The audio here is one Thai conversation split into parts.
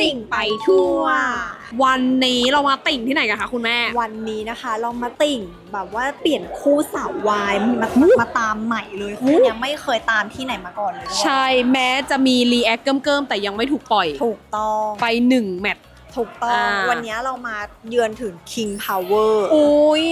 ติ่งไปทั่ว วันนี้เรามาติ่งที่ไหนกันคะคุณแม่ วันนี้นะคะเรามาติ่งแบบว่าเปลี่ยนคู่สาววายมามามาตามใหม่เลยคู่เนี้ยไม่เคยตามที่ไหนมาก่อนเลยใช่แม้จะมีรีแอคเกิมๆแต่ยังไม่ถูกปล่อย ถูกต้องไปหนึ่งแมตช์ ถูกต้อง อ่า วันนี้เรามาเยือนถึง King Power อุ้ย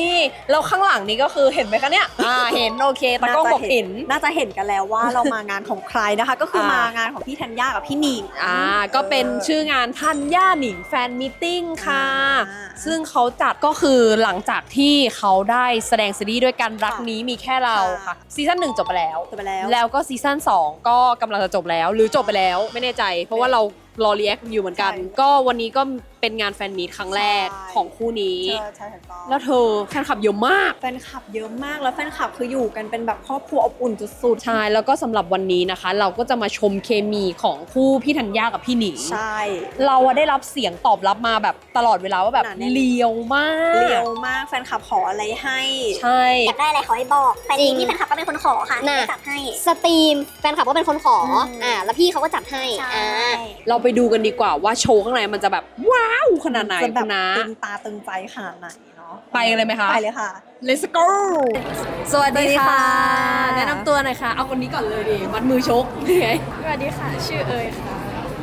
แล้วข้างหลังนี้ก็คือเห็นไหมคะเนี่ยอ่าเห็นโอเคตากล้องบอกเห็น น่าจะเห็นกันแล้วว่า เรามางานของใครนะคะ ก็คืออ่าม มางานของพี่ธัญญากับพี่หนิงอ่าก็เป็นชื่องานทันย่าหนิงแฟนมิทติ้งค่ะ อ่าซึ่งเขาจัดก็คือหลังจากที่เขาได้แสดงซีรีส์ด้วยกันรักค่ะนี้มีแค่เราค่ะซีซั่นหนึ่งจบไปแล้ว จบไปแล้ว แล้วก็ซีซั่น2ก็กำลังจะจบแล้ว หรือจบไปแล้วไม่แน่ใจ เพราะว่าเรา รอรีแอคอยู่เหมือนกันใช่ก็วันนี้ก็เป็นงานแฟนมีตครั้งแรกใช่ ของคู่นี้ใช่ใช่ถูกต้องแล้วเธอแฟนคลับเยอะมาก แฟนคลับเยอะมากแล้วแฟนคลับคืออยู่กันเป็นแบบครอบครัวอบอุ่นสุดใช่ แล้วก็สำหรับวันนี้นะคะ เราก็จะมาชมเคมีของคู่พี่ธัญญากับพี่หนิง ๆใช่ เราอะได้รับเสียงตอบรับมาแบบตลอดเวลาว่าแบบหนาแน่น เลียวมากเร็วมากแฟนคลับขออะไรให้ ใช่ อยากได้อะไรขอให้บอกแฟนจริมีงที่แฟนคลับก็เป็นคนขอค่ะน่ะจัดให้ สตรีมแฟนคลับก็เป็นคนขออืมอ่าแล้วพี่เขาก็จัดให้ใช่ อ่าเราไปดูกันดีกว่าว่าโชว์ข้างในมันจะแบบว้าวขนาดไหนจะแบคุบณนะ ตึงตาตึงใจขนาดไหนเนาะไปกันเลยไหมคะ ไปเลยค่ะ Let's go สวัสดีค่ะ สวัสดีค่ะ แนะนำตัวหน่อยค่ะ เอาคนนี้ก่อนเลยดิมัดมือชกนี่ไงสวัสดีค่ะ ชื่อเอยค่ะ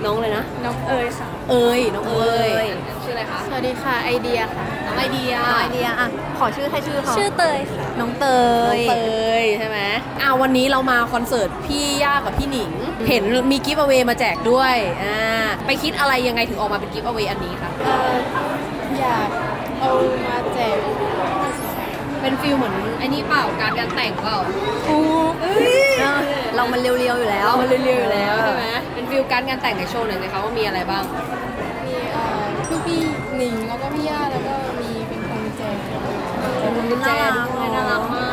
น้องเลยนะ น้องเอยค่ะ เอ้ยน้องเอ้ยเอ้ยชื่ออะไรคะ สวัสดีค่ะไอเดียค่ะ น้องไอเดีย น้องไอเดียอะขอชื่อให้ชื่อเขาชื่อเตยค่ะน้องเตน้อยงเตยใช่ไหมอ่าวันนี้เรามาคอนเสิร์ตพี่ย่ากับพี่หนิง เห็นมีกิฟต์เอา a y มาแจกด้วยอ่าไปคิดอะไรยังไงถึงออกมาเป็นกิฟต์เอา a y อันนี้คะเอ่ออยากเอามาแจกเป็นฟิลเหมือนไอ้นี่เปล่าการการแต่งเปล่าเออเรามันเรียวๆอยู่แล้ว เรามันเรียวๆอยู่แล้วใช่ไหม เป็นฟิลการการแต่งในโชว์หน่อยนะคะว่ามีอะไรบ้าง มีเอ่อพี่พี่หนิงแล้วก็พี่ย่าแล้วก็มีเป็นคนแจกเป็นกุญแจด้วยน่ารักมา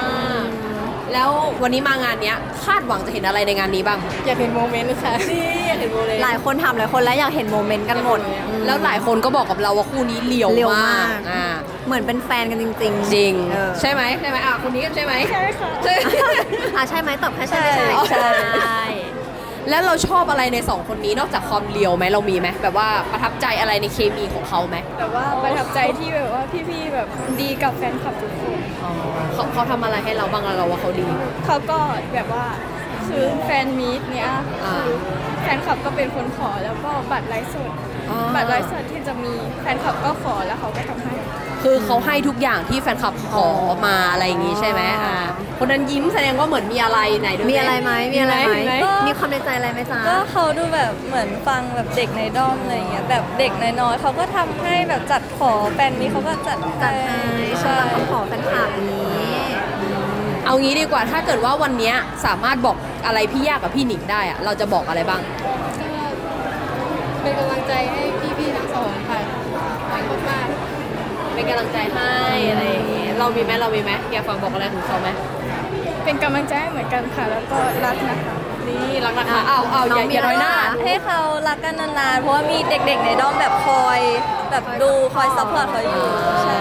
ก แล้ววันนี้มางานเนี้ยคาดหวังจะเห็นอะไรในงานนี้บ้างอยากเห็นโมเมนต์ค่ะนี่อยากเห็นโมเลหลายคนทำหลายคนแล้วอยากเห็นโมเมนต์กันหมดอืม แล้วหลายคนก็บอกกับเราว่าคู่นี้เลียวเลียวมามาก กอ่าเหมือนเป็นแฟนกันจริงๆจริง เออใช่ไหมใช่ไหมอะคนนี้กันใช่ไหมใช่ค่ะใช่อะใช่ไหมตอบแค่ใช่ไม่ใช่ ใช่ แล้วเราชอบอะไรในสองคนนี้นอกจากความเลียวไหมเรามีไหมแบบว่าประทับใจอะไรในเคมีของเขาไหมแบบว่าประทับใจที่แบบว่าพี่ๆแบบดีกับแฟนคลับทุกคนเขาเขาทำอะไรให้เราบ้างอะเราว่าเขาดี เขาก็แบบว่าคือแฟนมีตเนี้ยอ่า คือแฟนคลับก็เป็นคนขอแล้วก็บัตรไลฟ์สดบัตรไลฟ์สดที่จะมีแฟนคลับก็ขอแล้วเขาก็ทำให้คือเขาให้ทุกอย่างที่แฟนคลับขอมาอะไรอย่างงี้ใช่ไหมอ่าคนนั้นยิ้มแสดงว่าเหมือนมีอะไรไหนดูมีอะไรไหมมีอะไรไหมไห มมีความในใจอะไรไหมจ๊ะก็เขาดูแบบเหมือนฟังแบบเด็กในด้อมอะไรอย่างเงี้ยแบบเด็กน้อยๆเขาก็ทำให้แบบจัดขอแฟนมีเขาก็จัดจัดให้ใช่คำขอแฟนคลับนี้ เอางี้ดีกว่าถ้าเกิดว่าวันเนี้ยสามารถบอกอะไรพี่ยากกับพี่หนิงได้อะเราจะบอกอะไรบ้างก็เป็นกำลังใจให้พี่ๆทั้งสองค่ะรักมากเป็นกำลังใจให้อะไรอย่างเงี้ยเรามีไหมเรามีไหมอยากฟังบอกอะไรถึงเขาไหมๆเป็นกำลังใจให้เหมือนกันค่ะ แล้วก็รักนะคะ นี่รักนะคะอ้าวอ้าวอย่าอย่าน้อยหน้า ให้เขารักกันนานๆ เพราะว่ามีเด็กๆ ในด้อมแบบคอยแบบดูคอยซัพพอร์ตเขาอยู่ใช่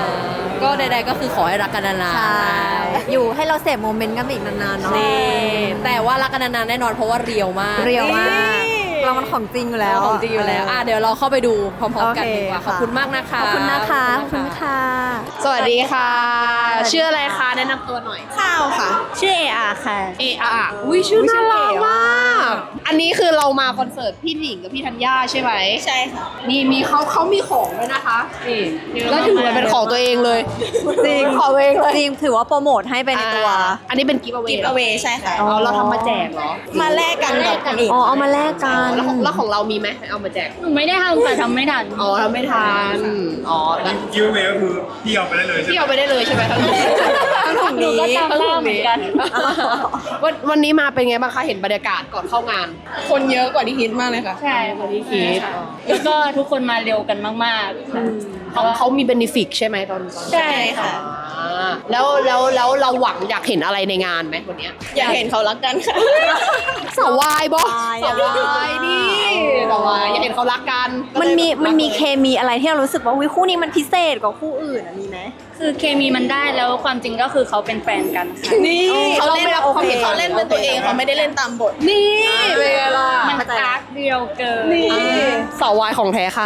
ก็ใดๆก็คือขอให้รักกันนานใช่ๆอยู่ให้เราเสพโมเมนต์กันไปอีกนานๆเนาะ นี่แต่ว่ารักกันนานๆแน่นอนเพราะว่าเรียวมาก เรียวมากเรามันของจริงอยู่แล้ว ของจริงอยู่แล้วอะเดี๋ยวเราเข้าไปดูพร้อมๆกันโอเคดีกว่าค่ะขอบคุณมากนะคะ ขอบคุณนะคะขอบคุณค่ะ สวัสดีค่ะ ชื่ออะไรคะแนะนำตัวหน่อย ข้าวค่ะ ชื่อเออาค่ะ เออะอุ้ยชื่ออุ๊ยชื่น่าอรักเก๋มมากาก อันนี้คือเรามาคอนเสิร์ตพี่หนิงกับพี่ธัญญาใช่ไหมใช่ค่ะนี่มีเขาเขามีของด้วยนะคะนี่แล้วถือว่าเป็นของตัวเองเลยจริง เป็นของตัวเองเลยจริงถือว่าโปรโมทให้ไปในตัว อ่าอันนี้เป็นกิฟต์เอากิฟต์เอาเวใช่ค่ะ เอาเราทำมาแจกเหรอ มาแลกกันกับคนอื่น อ๋อเอามาแลกกันแล้วของแล้วของเรามีไหมเอามาแจก หนูไม่ได้ทำแต่ทำไม่ทันอ๋อทำไม่ทัน อ๋องั้นกิฟต์เวก็คือพี่เอาไปได้เลยใช่พี่ไหมเอาไปได้เลยใช่ไหมทั้งถุงทั้งถุงนี้หนูก็จำได้เหมือนกัน วันวันนี้มาเป็นไงบ้างคะ เห็นบรรยากาศก่อนเข้างาน คนเยอะกว่าที่คิดมากเลยค่ะ ใช่กว่าที่คิด แล้วก็ทุกคนมาเร็วกันมากๆค่ะ เขาเขามีเบนฟิกใช่ไหมตอนตอนใช่ค่ะ อ่าแล้วแล้วแล้วเราหวังอยากเห็นอะไรในงานไหมวันเนี้ย อยากเห็นเขารักกันค่ะ สาววายบอสาววายสาววายนี่สาววายอยากเห็นเขารักกันมันมีก็เลยแบบมันมีรักเคมีอะไรที่เรารู้สึกว่าวิคู่นี้มันพิเศษกว่าคู่อื่นอะมีไหม คือเคมีมันได้แล้วความจริงก็คือเขาเป็นแฟนกันค่ะนี่เขาเล่นแบบเขาเห็นเขาเล่นเป็นตัวเองเขาไม่ได้เล่นตามบท นี่เป็นไงล่ะมันดาร์กเรียวเกินนี่สาววายของแท้ค่ะ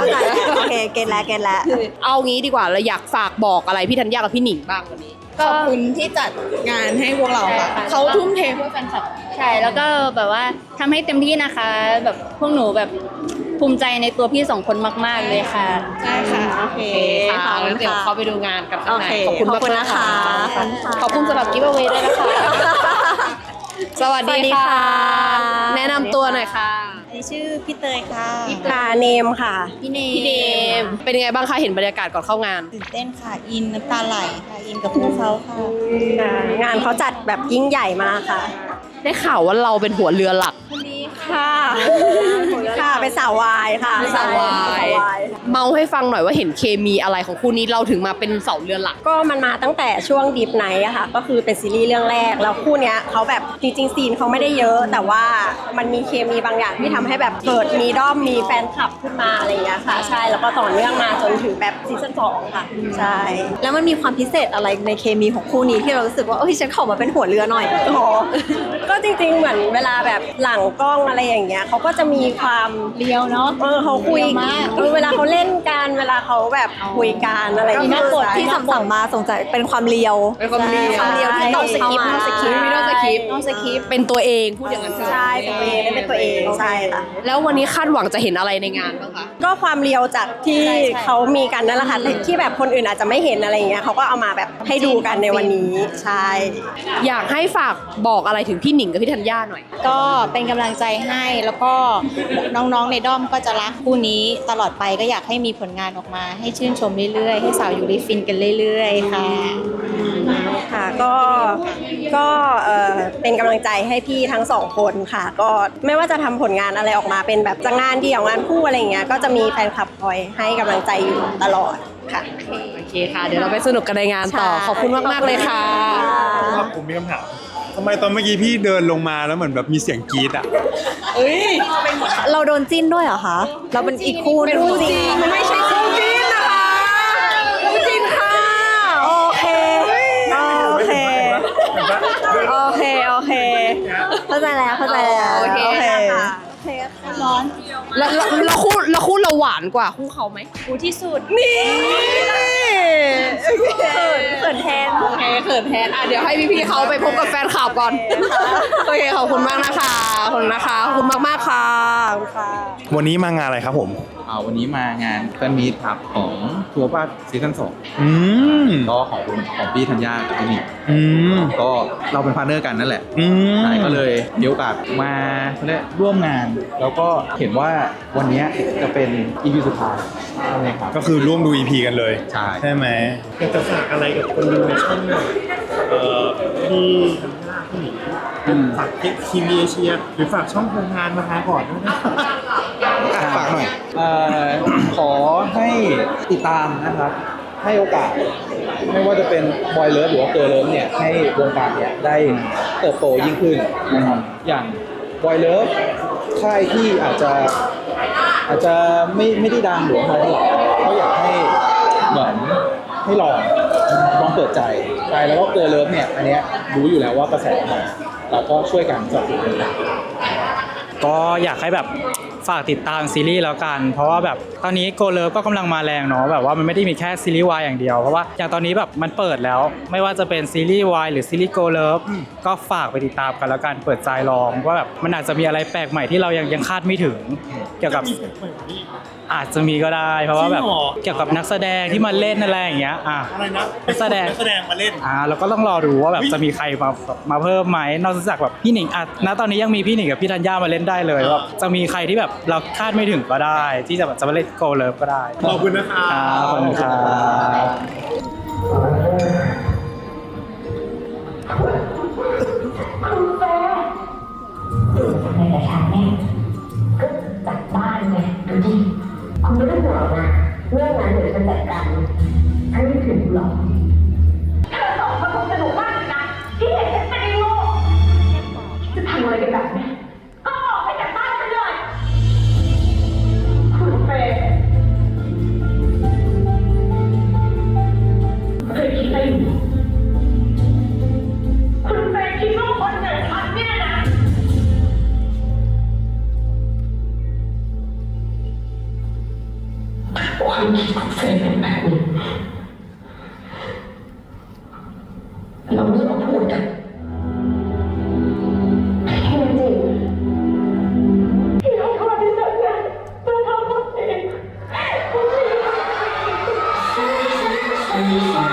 โอเคเกณฑ์แล้วเกณฑ์แล้วเอางี้ดีกว่าเราอยากฝากบอกอะไรพี่ธัญญากับพี่หนิงบ้างวันนี้ก็ ขอบคุณที่จัดงานให้พวกเราค่ะ เขาทุ่มเทเพื่อแฟนคลับ ใช่แล้วก็แบบว่าทำให้เต็มที่นะคะ แบบพวกหนูแบบภูมิใจในตัวพี่สองคนมาก ๆ เลยค่ะ ใช่ค่ะโอเคค่ะงั้นเดี๋ยวเข้าไปดูงานกันข้างในโอเคขอบคุณขอบคุณมากๆนะคะ ขอบคุณสำหรับกิฟต์เวด้วยนะคะ สวัสสวัสดีดีค่ะค่ะ แนะนำตัวหน่อยค่ะ ชื่อพี่เตยค่ะค่ะเนมค่ะ พี่เนพี่เดมเป็นยังไงบ้างคะเห็นบรรยากาศก่อนเข้างาน ตื่นเต้นค่ะ อินน้ำตาไหลค่ะ อินกับพวกเขาค่ะ งานเขาจัดแบบยิ่งใหญ่มากค่ะ ได้ข่าวว่าเราเป็นหัวเรือหลักค่ะ ค่ะ เป็นสาววายค่ะเป็นสาววาย สวาย เมาให้ฟังหน่อยว่าเห็นเคมีอะไรของคู่นี้เราถึงมาเป็นเสาเรือหลัก ก็มันมาตั้งแต่ช่วงดีฟไนท์อะค่ะ ก็คือเป็นซีรีส์เรื่องแรก แล้วคู่เนี้ยเขาแบบจริงๆซีนเขาไม่ได้เยอะ แต่ว่ามันมีเคมีบางอย่างที่ทำให้แบบเกิดมีด้อมมีแฟนคลับขึ้นมาอะไรอย่างเงี้ยค่ะ ใช่ แล้วก็ต่อเนื่องมาจนถึงแบบซีซั่นสองค่ะ ใช่ แล้วมันมีความพิเศษอะไรในเคมีของคู่นี้ที่เรารู้สึกว่าเอ้ยฉันขอมาเป็นหัวเรือหน่อยอ๋อก็จริงๆเหมือนเวลาแบบหลังกล้องอะไรอย่างเงี้ยเขาก็จะมีความเลียวเนาะ เออเขาคุยเออเวลาเขาเล่นกันเวลาเขาแบบคุยกันอะไรอย่างเงี้ยที่สั่งๆมาสงสัยเป็นความเลียวเป็นความเลียวความเลียวที่ต้องสกิปใช่ต้องสกิปไม่ต้องสกิปต้องสกิปเป็นตัวเองพูดอย่างนั้นใช่เป็นตัวเองเล่นเป็นตัวเองใช่ค่ะ แล้ววันนี้คาดหวังจะเห็นอะไรในงานบ้างคะ ก็ความเลียวจากที่เขามีกันนั่นแหละค่ะที่แบบคนอื่นอาจจะไม่เห็นอะไรอย่างเงี้ยเขาก็เอามาแบบให้ดูกันในวันนี้ใช่ อยากให้ฝากบอกอะไรถึงพี่หนิงกับพี่ธัญญาหน่อย ก็เป็นกำลังใจให้ แล้วก็น้องๆในด้อมก็จะรักคู่นี้ตลอดไปก็อยากให้มีผลงานออกมา ให้ชื่นชมเรื่อยๆ ให้สาวอยู่ริฟินกันเรื่อย ๆ ค่ะค่ะก็ก็เอ่อเป็นกำลังใจให้พี่ทั้งสองคนค่ะ ก็ไม่ว่าจะทำผลงานอะไรออกมาเป็นแบบจะงานเดี่ยวงานคู่อะไรอย่างเงี้ยก็จะมีแฟนคลับคอยให้กำลังใจอยู่ตลอดค่ะ โอเคค่ะ เดี๋ยวเราไปสนุกกันในงานต่อ ใช่ ขอบคุณมาก ๆ เลยค่ะครับผมมีคำถาม ทำไมตอนเมื่อกี้พี่เดินลงมาแล้วเหมือนแบบมีเสียงกรี๊ดอะเราโดนจิ้นด้วยเหรอคะ เราเป็นอีกคู่เป็นคู่จริงไม่ใช่คู่จิ้นนะคะคู่จิ้นค่ะ โอเคโอเค โอเค โอเค เข้าใจแล้วเข้าใจแล้วโอเคร้อน แล้วแล้วแล้วคู่แล้วคู่เราหวานกว่าคู่เขาไหมกูที่สุดนี่เขินเขินแทน โอเคเขินแทนอะเดี๋ยวให้พี่ๆเขาไปพบกับแฟนคลับก่อน โอเคขอบคุณมากนะคะขอบคุณนะคะขอบคุณมากๆค่ะขอบคุณค่ะ วันนี้มางานอะไรครับผม อ่าวันนี้มางานแฟนมีตครับของทัวร์บ้านซีซั่นสองอืม ก็ของคุณของพี่ธัญญากับพี่นิกอืม ก็เราเป็นพาร์ทเนอร์กันนั่นแหละอืม ใช่ก็เลยมีโอกาสมาเขาเรียกร่วมงาน แล้วก็เห็นว่าวันนี้จะเป็น EP สุดท้ายใช่ไหมครับ ก็คือร่วมดู EP กันเลย ใช่ ใช่ไหม อยากจะฝากอะไรกับคนดูในช่องหน่อยเอ่อที่ทำหน้าผู้หญิงฝากทีวีเอเชีย หรือฝากช่องโครงงานมาหาก่อนด้วยนะ ฝากหน่อย เอ่อขอให้ติดตามนะครับ ให้โอกาส ไม่ว่าจะเป็นบอยเลิฟหรือว่าเกิร์ลเลิฟเนี่ยให้วงการเนี่ยได้เติบโตยิ่งขึ้นนะครับอย่างบอยเลิฟค่ายที่อาจจะ อาจจะไม่ไม่ได้ดังหรืออะไรหรอกก็อยากให้เหมือนให้ลองลองเปิดใจใช่แล้วก็เกิร์เลิฟเนี่ยอันเนี้ยรู้อยู่แล้วว่ากระแสมาเราก็ช่วยกันสนับสนุนกัน ก็อยากให้แบบ ฝากติดตามซีรีส์แล้วกัน เพราะว่าแบบตอนนี้โกเลิฟก็กำลังมาแรงเนาะแบบว่ามันไม่ได้มีแค่ซีรีส์วายอย่างเดียว เพราะว่าอย่างตอนนี้แบบมันเปิดแล้ว ไม่ว่าจะเป็นซีรีส์วายหรือซีรีส์โกเลิฟก็ฝากไปติดตามกันแล้วกันเปิดใจลองว่าแบบมันอาจจะมีอะไรแปลกใหม่ที่เรายังยังคาดไม่ถึง เกี่ยวกับอาจจะมีก็ได้ เพราะว่าแบบจริงเหรอเกี่ยวกับนักแสดงที่มาเล่นอะไรอย่างเงี้ยอะอะไรนะนักแสดงนักแสดงมาเล่นอ่าเราก็ต้องรอดูว่าแบบจะมีใครมามาเพิ่มไหมนอกจากแบบพี่หนิงอะณตอนนี้ยังมีพี่หนิงกับพี่ธัญญามาเล่นได้เลยว่าจะมีใครที่แบบเราคาดไม่ถึงก็ได้ ที่จะแบบจะมาเล่นโกเลิฟก็ได้ขอบคุณนะครับครับขอบคุณครับจากบ้านไงดูดิคุณไม่ต้องห่วงนะเรื่องนั้นเดี๋ยวฉันจัดการ É isso.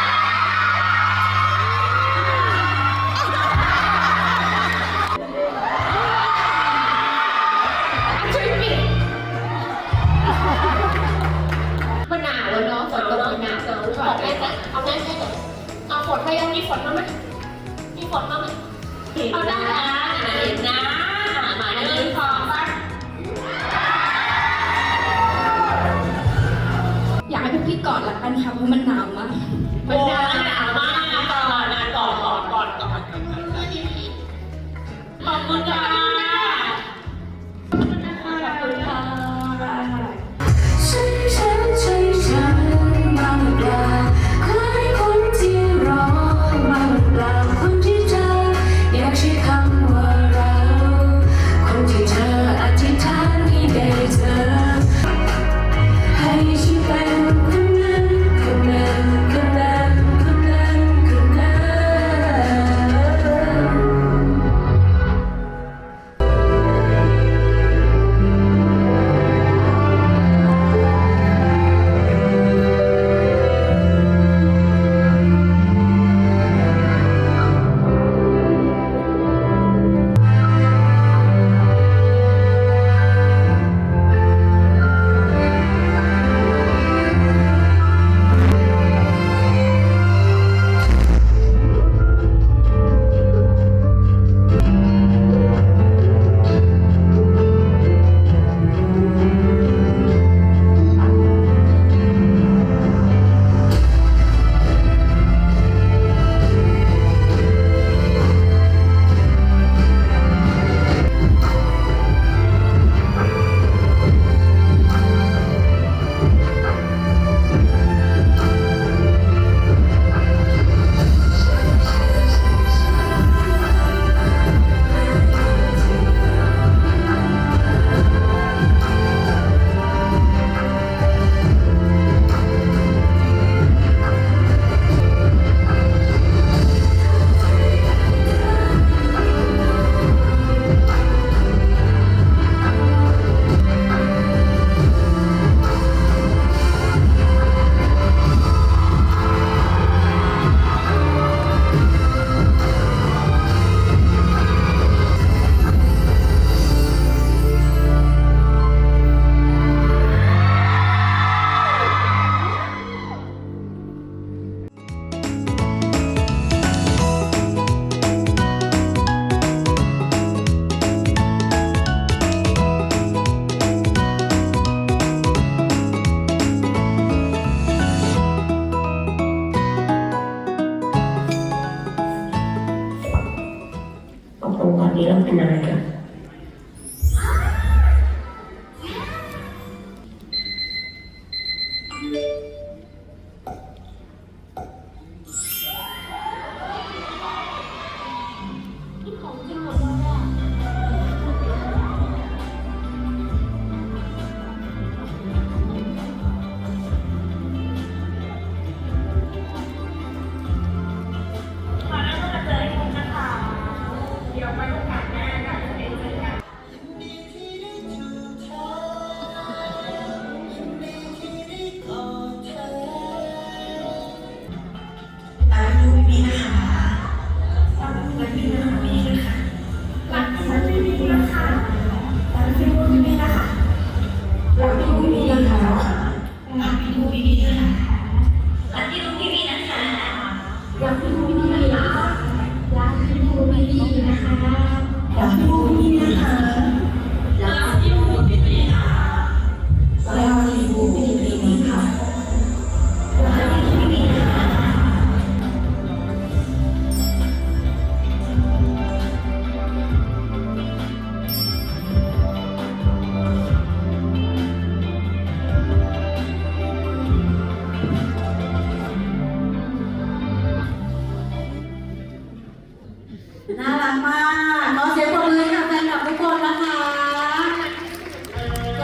นมายังมีฝนมาไหมมีฝนมาไหมเอาได้นะเห็นนะมาเดินฟองสักอยากให้พี่กอดละกันค่ะเพราะมันหนาวมากมันหนาว എന്ന് പറയുക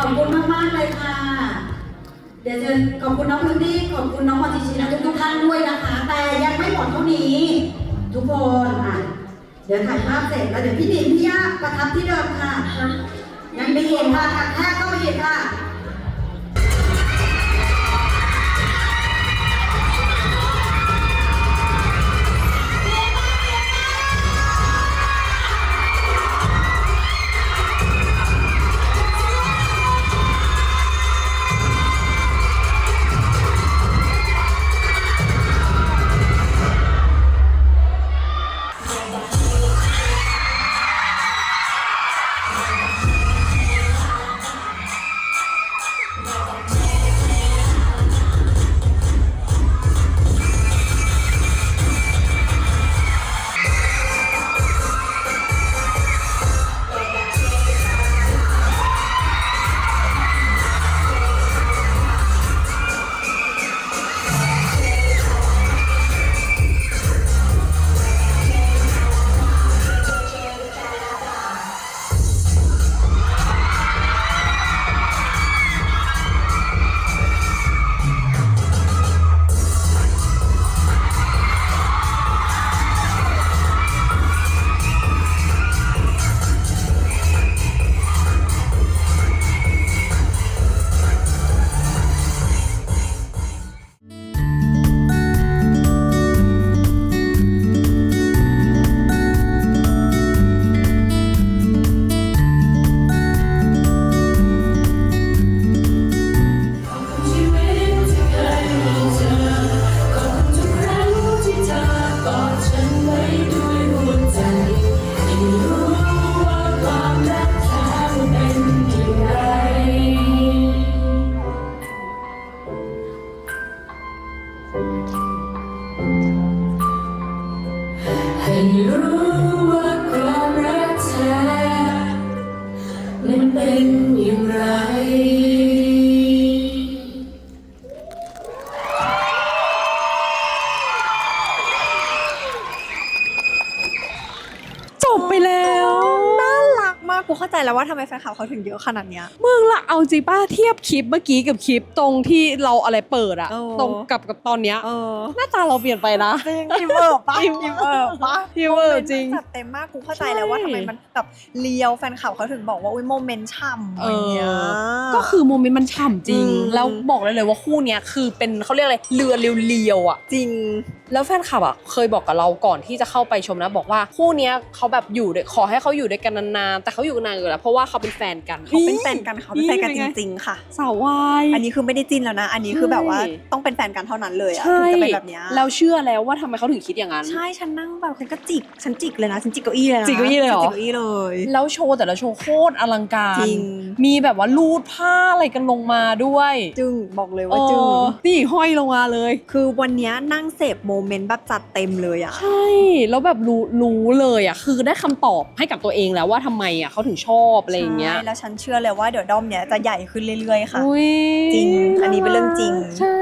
ขอบคุณมากมากเลยค่ะ เดี๋ยวจะขอบคุณน้องพื้นที่ขอบคุณน้องพอจิชินะทุกท่านด้วยนะคะ แต่ยังไม่หมดเท่านี้ ทุกคนอะเดี๋ยวถ่ายภาพเสร็จแล้วเดี๋ยวพี่ดินพี่ย่าประทับที่เดิมค่ะยังไม่เห็นค่ะแค่ก็ไม่เห็นค่ะ แล้วน่ารักมากกูเข้าใจแล้วว่าทำไมแฟนคลับเขาถึงเยอะขนาดเนี้ย มึงละเอาจริงป้าเทียบคลิปเมื่อกี้กับคลิปตรงที่เราอะไรเปิดอะเออ ตรงกับกับตอนเนี้ยหน้าตาเราเปลี่ยนไปนะ จริงอิมเอิบปะอิมเอิบปะอิมเอิบจริงโมมนต์มันจัดเต็มมากกูเข้าใจแล้วว่าทำไมมันแบบเลียวแฟนคลับเขาถึงบอกว่าอุ้ยโมเมนต์ฉ่ำเออย่างเงี้ยอก็คือโมเมนต์มันฉ่ำจริง อืม แล้วบอกเลยเลยว่าคู่เนี้ยคือเป็นเขาเรียกอะไรเรือเรียวๆอะ จริงแล้วแฟนคลับอะเคยบอกกับเราก่อนที่จะเข้าไปชมนะบอกว่าคู่เนี้ยเขาแบบอยู่ด้วยขอให้เขาอยู่ด้วยกันนานๆแต่เขาอยู่กันนานอยู่แล้วเพราะว่าเขาเป็นแฟนกันเขาเป็นแฟนกันเขาเป็นแฟนกันจริงๆค่ะสาววายอันนี้คือไม่ได้จิ้นแล้วนะ อันนี้คือแบบว่าใช่ต้องเป็นแฟนกันเท่านั้นเลยอะใช่ถึงจะเป็นแบบเนี้ยเราเชื่อแล้วว่าทำไมเขาถึงคิดอย่างนั้นใช่ฉันนั่งแบบฉันก็จิกฉันจิกเลยนะฉันจิกเก้าอี้เลยนะจิกเก้าอี้เลยเหรอฉันจิกเก้าอี้เลยแล้วโชว์แต่ละโชว์โคตรอลังการจริงมีแบบว่าลูดผ้าอะไรกันลงมาด้วย จึงบอกเลยว่าจึงเออนี่ห้อยลงมาเลย คือวันเนี้ยนั่งเสพโมเมนต์แบบจัดเต็มเลยอะใช่แล้วแบบรู้รู้เลยอะคือได้คำตอบให้กับตัวเองแล้วว่าทำไมอะเขาถึงชอบอะไรอย่างเงี้ยใช่แล้วฉันเชื่อเลยว่าเดี๋ยวด้อมเนี้ยจะใหญ่ขึ้นเรื่อยๆค่ะอุ๊ยจริงอันนี้เป็นเรื่องจริงใช่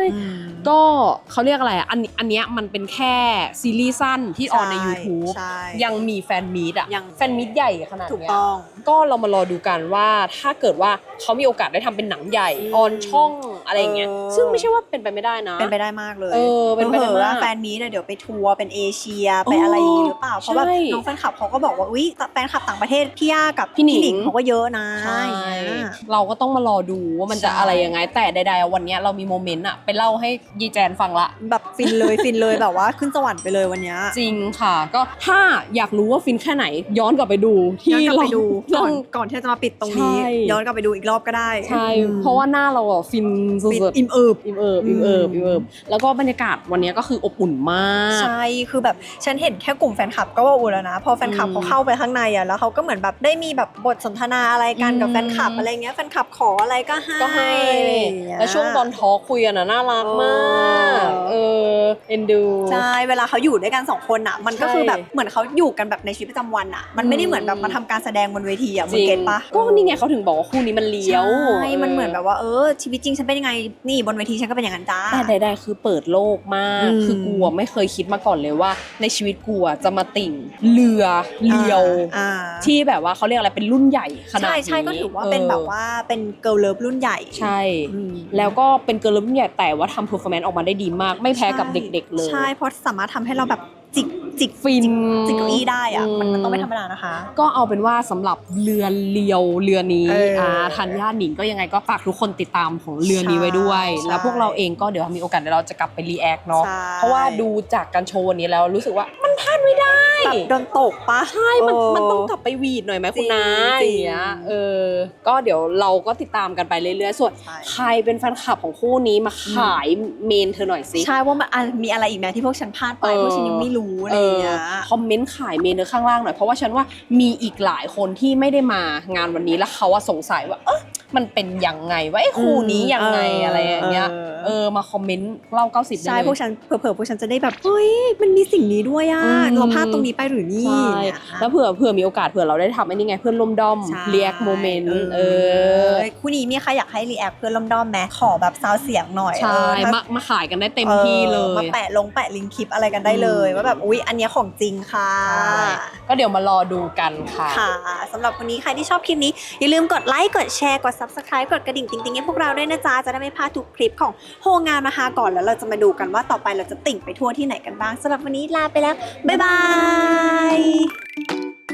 ก็เขาเรียกอะไรอะอันอันเนี้ยมันเป็นแค่ซีรีส์สั้นที่ออนในใช่ YouTube ใช่ยังมีแฟนมีดอะยังแฟนมีดใหญ่ขนาดถูกเนี้ยต้องก็เรามารอดูกันว่าถ้าเกิดว่าเขามีโอกาสได้ทำเป็นหนังใหญ่ออนช่องอะไรอย่างเงี้ยเออซึ่งไม่ใช่ว่าเป็นไปไม่ได้นะ เป็นไปได้มากเลยเออเป็นไปได้ผลอๆมากว่าแฟนมีเนี่ยเดี๋ยวไปทัวร์เป็นเอเชียไปอะไรอย่างงี้หรือเปล่าเพราะว่าใช่น้องแฟนคลับเขาก็บอกว่าอุ้ยแฟนคลับต่างประเทศพี่ย่ากับพี่หนิงเขาก็เยอะนะใช่อย่างเงี้ยเราก็ต้องมารอดูว่ามันจะใช่อะไรยังไง แต่ใดๆวันเนี้ยเรามีโมเมนต์อะไปเล่าให้ยีแจนฟังละแบบฟินเลยฟินเลยแบบว่าขึ้นสวรรค์ไปเลยวันเนี้ยจริงค่ะ ก็ถ้าอยากรู้ว่าฟินแค่ไหนย้อนกลับไปดูที่ย้อนกลับไปดูเราก่อนก่อนที่จะมาปิดตรงนี้ใช่ย้อนกลับไปดูอีกรอบก็ได้ใช่อืมเพราะว่าหน้าเราอะฟินสุฟินดๆอิ่มเอิบอิ่มเอิบอิ่มเอิบอิ่มเอิบแล้วก็บรรยากาศวันเนี้ยก็คืออบอุ่นมากใช่คือแบบฉันเห็นแค่กลุ่มแฟนคลับก็ว่าอุ่นแล้วนะพอแฟนคลับอืมเขาเข้าไปข้างในอะแล้วเขาก็เหมือนแบบได้มีแบบบทสนทนาอะไรกันกับอืมแฟนคลับอะไรเงี้ยแฟนคลับขออะไรก็ให้ก็ให้อะไรอย่างเงี้ยแล้วช่วงตอนทอล์คคุยกันนะน่ารักมาเออเอ็นดูใช่เวลาเขาอยู่ด้วยกันสองคนอะมันก็คือแบบใช่เหมือนเขาอยู่กันแบบในชีวิตประจำวันอะมันไม่ได้เหมือนแบบมาทำการแสดงบนเวทีอะมึงเก็ตปะก็นี่ไงเขาถึงบอกว่าคู่นี้มันเลี้ยวใช่มันเหมือนแบบว่าเออชีวิตจริงฉันเป็นยังไงนี่บนเวทีฉันก็เป็นอย่างนั้นจ้าแต่ใดๆคือเปิดโลกมากอืมคือกูอะไม่เคยคิดมาก่อนเลยว่า ในชีวิตกูอะจะมาติ่งเรือเลียวอ่าที่แบบว่าเขาเรียกอะไรเป็นรุ่นใหญ่ขนาดใช่นี้ใช่ก็ถือว่าเป็นแบบว่าเป็นเกิร์ลเลิฟรุ่นใหญ่ใช่ แล้วก็เป็นเกิร์ลรุ่นใหญ่แต่ว่าทำเพอร์ฟอร์แมนซ์ออกมาได้ดีมาก ไม่แพ้กับใช่เด็ก ๆ เลยใช่เพราะสามารถทำให้เราแบบจิก จิกฟินจิกเก้าอี้ได้อะมันมันต้องไม่อืมธรรมดานะคะ ก็เอาเป็นว่าสำหรับเรือเลียวเรือนี้เอออ่่าทันย่าหนิงก็ยังไงก็ฝากทุกคนติดตามของเรือนี้ไว้ด้วยใช่แล้วพวกเราเองก็เดี๋ยวมีโอกาสเดี๋ยวเราจะกลับไปรีแอคเนาะใช่เพราะว่าดูจากการโชว์วันนี้แล้วรู้สึกว่ามันพลาดไม่ได้แบบโดนตกปะใช่มันเออมันต้องกลับไปหวีดหน่อยไหมคุณนาจริงอย่างเงี้ยเออก็เดี๋ยวเราก็ติดตามกันไปเรื่อยๆส่วนใครเป็นแฟนคลับของคู่นี้มาขายเมนเธอหน่อยสิใช่ว่ามันอะมีอะไรอีกไหมที่พวกฉันพลาดไปพวกฉันยังไม่รู้อะไรอย่างเงี้ยคอมเมนต์ขายเมนเนอข้างล่างหน่อยเพราะว่าฉันว่ามีอีกหลายคนที่ไม่ได้มางานวันนี้แล้วเขาว่าสงสัยว่าเอ๊ะ มันเป็นยังไงว่าไอ้คู่นี้ยังไงเออออะไรอย่างเงี้ยเออเออมาคอมเมนต์เล่า 90ได้ใช่เลยพวกฉันเผลอๆพวกฉันจะได้แบบเฮ้ยมันมีสิ่งนี้ด้วยอะอืม เราพลาดตรงนี้ไปหรือนี่ใช่เนี่ยแล้วเผื่อเผื่อมีโอกาสเผื่อเราได้ทำไอ้นี่ไงเพื่อนร่วมด้อมใช่เรียกโมเมนต์เออ คู่นี้มีใครอยากให้รีแอคเพื่อนลมดอมไหมขอแบบซาวเสียงหน่อยใช่เออถ้มามาขายกันได้เต็มที่เลออมายแปะลงแปะลิงก์คลิปอะไรกันได้เลยว่าแบบอุ๊ย อันเนี้ยของจริงค่ะ ก็เดี๋ยวมารอดูกันค่ะ ค่ะสำหรับวันนี้ใครที่ชอบคลิปนี้ อย่าลืมกดไลค์กดแชร์กด subscribe กดกระดิ่งติ๊งๆให้พวกเราด้วยนะจ๊ะ จะได้ไม่พลาดทุกคลิปของโฮงานมาฮาก่อนแล้วเราจะมาดูกันว่าต่อไปเราจะติ่งไปทั่วที่ไหนกันบ้างสำหรับวันนี้ลาไปแล้ว บ๊ายบาย